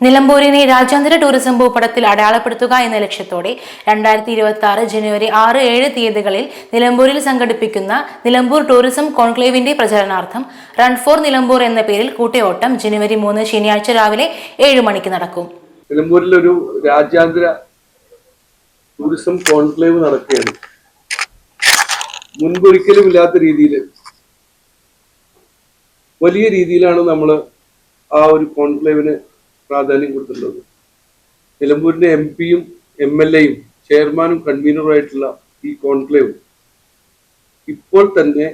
നിലമ്പൂരിനെ രാജ്യാന്തര ടൂറിസം ഭൂപടത്തിൽ അടയാളപ്പെടുത്തുക എന്ന ലക്ഷ്യത്തോടെ രണ്ടായിരത്തി ഇരുപത്തി ആറ് ജനുവരി ആറ് ഏഴ് തീയതികളിൽ നിലമ്പൂരിൽ സംഘടിപ്പിക്കുന്ന നിലമ്പൂർ ടൂറിസം കോൺക്ലേവിന്റെ പ്രചരണാർത്ഥം റൺ ഫോർ നിലമ്പൂർ എന്ന പേരിൽ കൂട്ടയോട്ടം ജനുവരി മൂന്ന് ശനിയാഴ്ച രാവിലെ ഏഴ് മണിക്ക് നടക്കും. നിലമ്പൂരിൽ ഒരു രാജ്യാന്തര ടൂറിസം കോൺക്ലേവ് നടക്കുകയാണ്. മുൻപൊരിക്കലും ഇല്ലാത്ത രീതിയിൽ വലിയ രീതിയിലാണ് നമ്മൾ ആ ഒരു കോൺക്ലേവിന് പ്രാധാന്യം കൊടുത്തിട്ടുള്ളത്. നിലമ്പൂരിന്റെ എം പിയും എം എൽ എയും ചെയർമാനും കൺവീനറുമായിട്ടുള്ള ഈ കോൺക്ലേവ് ഇപ്പോൾ തന്നെ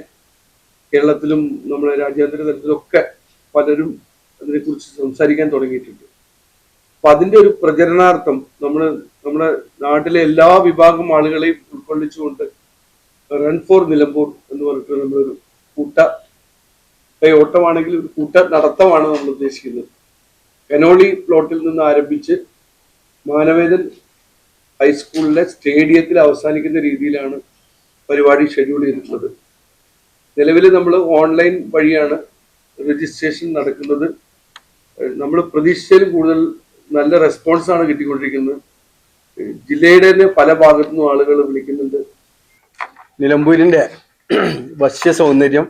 കേരളത്തിലും നമ്മുടെ രാജ്യാന്തര തലത്തിലൊക്കെ പലരും അതിനെക്കുറിച്ച് സംസാരിക്കാൻ തുടങ്ങിയിട്ടുണ്ട്. അപ്പൊ അതിന്റെ ഒരു പ്രചരണാർത്ഥം നമ്മൾ നമ്മുടെ നാട്ടിലെ എല്ലാ വിഭാഗം ആളുകളെയും ഉൾക്കൊള്ളിച്ചുകൊണ്ട് റൺ ഫോർ നിലമ്പൂർ എന്ന് പറഞ്ഞിട്ട് നമ്മളൊരു കൂട്ട ഓട്ടമാണെങ്കിൽ ഒരു കൂട്ട നടത്തമാണ് നമ്മൾ ഉദ്ദേശിക്കുന്നത്. കനോളി പ്ലോട്ടിൽ നിന്ന് ആരംഭിച്ച് മാനവേദൻ ഹൈസ്കൂളിലെ സ്റ്റേഡിയത്തിൽ അവസാനിക്കുന്ന രീതിയിലാണ് പരിപാടി ഷെഡ്യൂൾ ചെയ്തിട്ടുള്ളത്. നിലവിൽ നമ്മൾ ഓൺലൈൻ വഴിയാണ് രജിസ്ട്രേഷൻ നടക്കുന്നത്. നമ്മൾ പ്രതീക്ഷിച്ചതിലും കൂടുതൽ നല്ല റെസ്പോൺസ് ആണ് കിട്ടിക്കൊണ്ടിരിക്കുന്നത്. ജില്ലയുടെ തന്നെ പല ഭാഗത്തു നിന്നും ആളുകൾ വിളിക്കുന്നുണ്ട്. നിലമ്പൂരിന്റെ വശ്യ സൗന്ദര്യം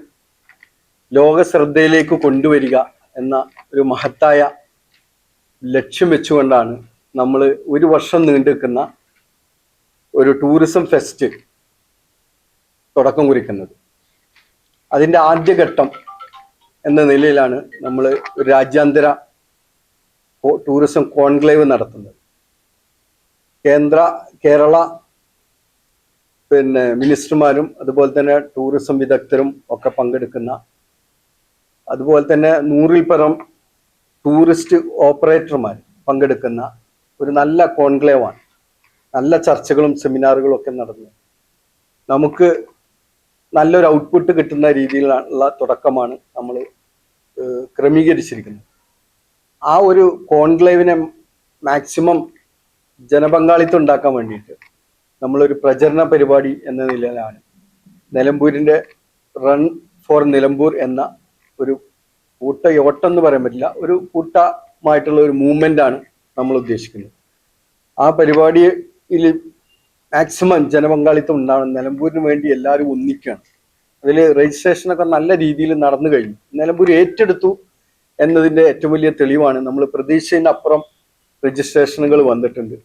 ലോക ശ്രദ്ധയിലേക്ക് കൊണ്ടുവരിക എന്ന ഒരു മഹത്തായ ലക്ഷ്യം വെച്ചുകൊണ്ടാണ് നമ്മൾ ഒരു വർഷം നീണ്ടു നിൽക്കുന്ന ഒരു ടൂറിസം ഫെസ്റ്റ് തുടക്കം കുറിക്കുന്നത്. അതിന്റെ ആദ്യഘട്ടം എന്ന നിലയിലാണ് നമ്മൾ രാജ്യാന്തര ടൂറിസം കോൺക്ലേവ് നടത്തുന്നത്. കേന്ദ്ര കേരള പിന്നെ മിനിസ്റ്റർമാരും അതുപോലെ തന്നെ ടൂറിസം വിദഗ്ധരും ഒക്കെ പങ്കെടുക്കുന്ന അതുപോലെ തന്നെ നൂറിൽ പരം ടൂറിസ്റ്റ് ഓപ്പറേറ്റർമാർ പങ്കെടുക്കുന്ന ഒരു നല്ല കോൺക്ലേവാണ്. നല്ല ചർച്ചകളും സെമിനാറുകളും ഒക്കെ നടന്നു. നമുക്ക് നല്ലൊരു ഔട്ട്പുട്ട് കിട്ടുന്ന രീതിയിലുള്ള തുടക്കമാണ് നമ്മൾ ക്രമീകരിച്ചിരിക്കുന്നത്. ആ ഒരു കോൺക്ലേവിനെ മാക്സിമം ജനപങ്കാളിത്തം ഉണ്ടാക്കാൻ വേണ്ടിയിട്ട് നമ്മളൊരു പ്രചരണ പരിപാടി എന്ന നിലയിലാണ്. നിലമ്പൂരിന്റെ റൺ ഫോർ നിലമ്പൂർ എന്ന ഒരു കൂട്ടയോട്ടം എന്ന് പറയാൻ പറ്റില്ല. ഒരു കൂട്ടമായിട്ടുള്ള ഒരു മൂവ്മെന്റ് ആണ് നമ്മൾ ഉദ്ദേശിക്കുന്നത്. ആ പരിപാടിയിൽ മാക്സിമം ജനപങ്കാളിത്തം ഉണ്ടാവണം. നിലമ്പൂരിന് വേണ്ടി എല്ലാവരും ഒന്നിക്കുകയാണ്. അതിൽ രജിസ്ട്രേഷനൊക്കെ നല്ല രീതിയിൽ നടന്നു കഴിഞ്ഞു. നിലമ്പൂർ ഏറ്റെടുത്തു എന്നതിന്റെ ഏറ്റവും വലിയ തെളിവാണ് നമ്മൾ പ്രതീക്ഷയുടെ അപ്പുറം രജിസ്ട്രേഷനുകൾ വന്നിട്ടുണ്ട്.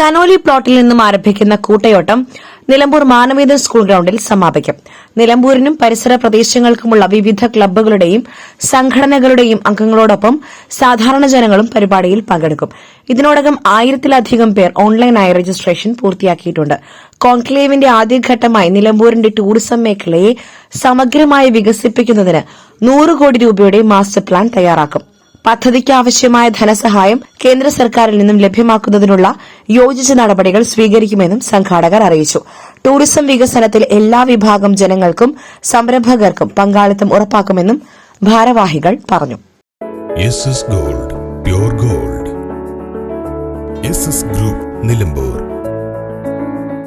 കനോലി പ്ലോട്ടിൽ നിന്നും ആരംഭിക്കുന്ന കൂട്ടയോട്ടം നിലമ്പൂർ മാനവേദൻ സ്കൂൾ ഗ്രൌണ്ടിൽ സമാപിക്കും. നിലമ്പൂരിനും പരിസര പ്രദേശങ്ങൾക്കുമുള്ള വിവിധ ക്ലബ്ബുകളുടെയും സംഘടനകളുടെയും അംഗങ്ങളോടൊപ്പം സാധാരണ ജനങ്ങളും പരിപാടിയിൽ പങ്കെടുക്കും. ഇതിനോടകം ആയിരത്തിലധികം പേർ ഓൺലൈനായി രജിസ്ട്രേഷൻ പൂർത്തിയാക്കിയിട്ടുണ്ട്. കോൺക്ലേവിന്റെ ആദ്യഘട്ടമായി നിലമ്പൂരിന്റെ ടൂറിസം മേഖലയെ സമഗ്രമായി വികസിപ്പിക്കുന്നതിന് നൂറ് കോടി രൂപയുടെ മാസ്റ്റർ പ്ലാൻ തയ്യാറാക്കും. പദ്ധതിക്ക് ആവശ്യമായ ധനസഹായം കേന്ദ്ര സർക്കാരിൽ നിന്നും ലഭ്യമാക്കുന്നതിനുള്ള യോജിച്ച നടപടികൾ സ്വീകരിക്കുമെന്നും സംഘാടകർ അറിയിച്ചു. ടൂറിസം വികസനത്തിൽ എല്ലാ വിഭാഗം ജനങ്ങൾക്കും സംരംഭകർക്കും പങ്കാളിത്തം ഉറപ്പാക്കുമെന്നും ഭാരവാഹികൾ പറഞ്ഞു. Gold gold. ഗ്രൂപ്പ് നിലമ്പൂർ.